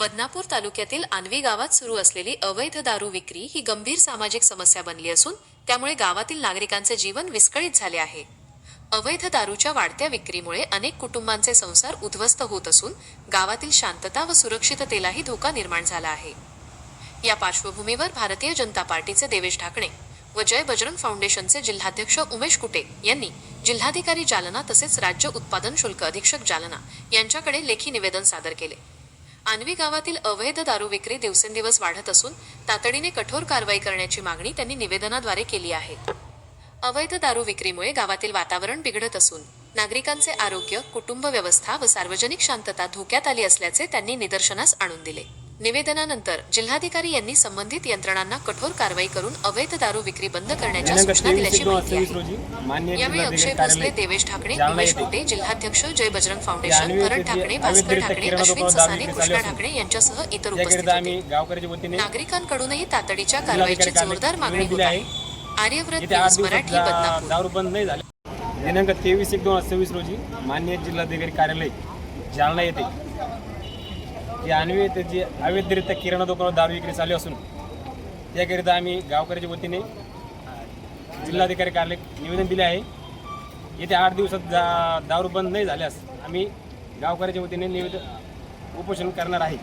बदनापूर तालुक्यातील आनवी गावात सुरू असलेली अवैध दारू विक्री ही गंभीर सामाजिक समस्या बनली असून त्यामुळे गावातील नागरिकांचे जीवन विस्कळीत झाले आहे. अवैध दारूच्या वाढत्या विक्रीमुळे अनेक कुटुंबांचे संसार उद्ध्वस्त होत असून गावातील शांतता व सुरक्षिततेलाही धोका निर्माण झाला आहे. या पार्श्वभूमीवर भारतीय जनता पार्टीचे देवेश ढाकणे व जय बजरंग फाउंडेशनचे जिल्हाध्यक्ष उमेश कुटे यांनी जिल्हाधिकारी जालना तसेच राज्य उत्पादन शुल्क अधीक्षक जालना यांच्याकडे लेखी निवेदन सादर केले. आनवी गावातील अवैध दारू विक्री दिवसेंदिवस वाढत असून तातडीने कठोर कारवाई करण्याची मागणी त्यांनी निवेदनाद्वारे केली आहे. अवैध दारू विक्रीमुळे गावातील वातावरण बिघडत असून नागरिकांचे आरोग्य कुटुंब व्यवस्था व सार्वजनिक शांतता धोक्यात आली असल्याचे त्यांनी निदर्शनास आणून दिले. निवेदनानंतर जिल्हाधिकारी यांनी संबंधित यंत्रणांना कठोर कारवाई करून अवैध दारू विक्री बंद करण्याच्या सूचना दिल्याची माहिती आहे. यावेळी अक्षय भोसले देवेश ठाकरे उमेश कुटे जिल्हाध्यक्ष जय बजरंग फाउंडेशन करण ठाकरे भास्कर ठाकरे अश्विन ससाने कृष्णा ठाकरे यांच्यासह इतर उपस्थित होते. नागरिकांकडूनही तातडीच्या कारवाईची जोरदार मागणी होत आहे. आर्यव्रत न्यूज मराठी बदनापूर. दारू बंद नाही झाले. दिनांक तेवीस एक दोन हजार सव्वीस रोजी मान्य जिल्हाधिकारी कार्यालय जालना येथे जे आणवी येथे जे अवैधरित्या किराणा दुकानावर दारू विक्री चालू असून त्याकरिता आम्ही गावकऱ्याच्या वतीने जिल्हाधिकारी कार्यालय निवेदन दिले आहे. येत्या आठ दिवसात जा दारू बंद नाही झाल्यास आम्ही गावकऱ्याच्या वतीने निवेदन उपोषण करणार आहे.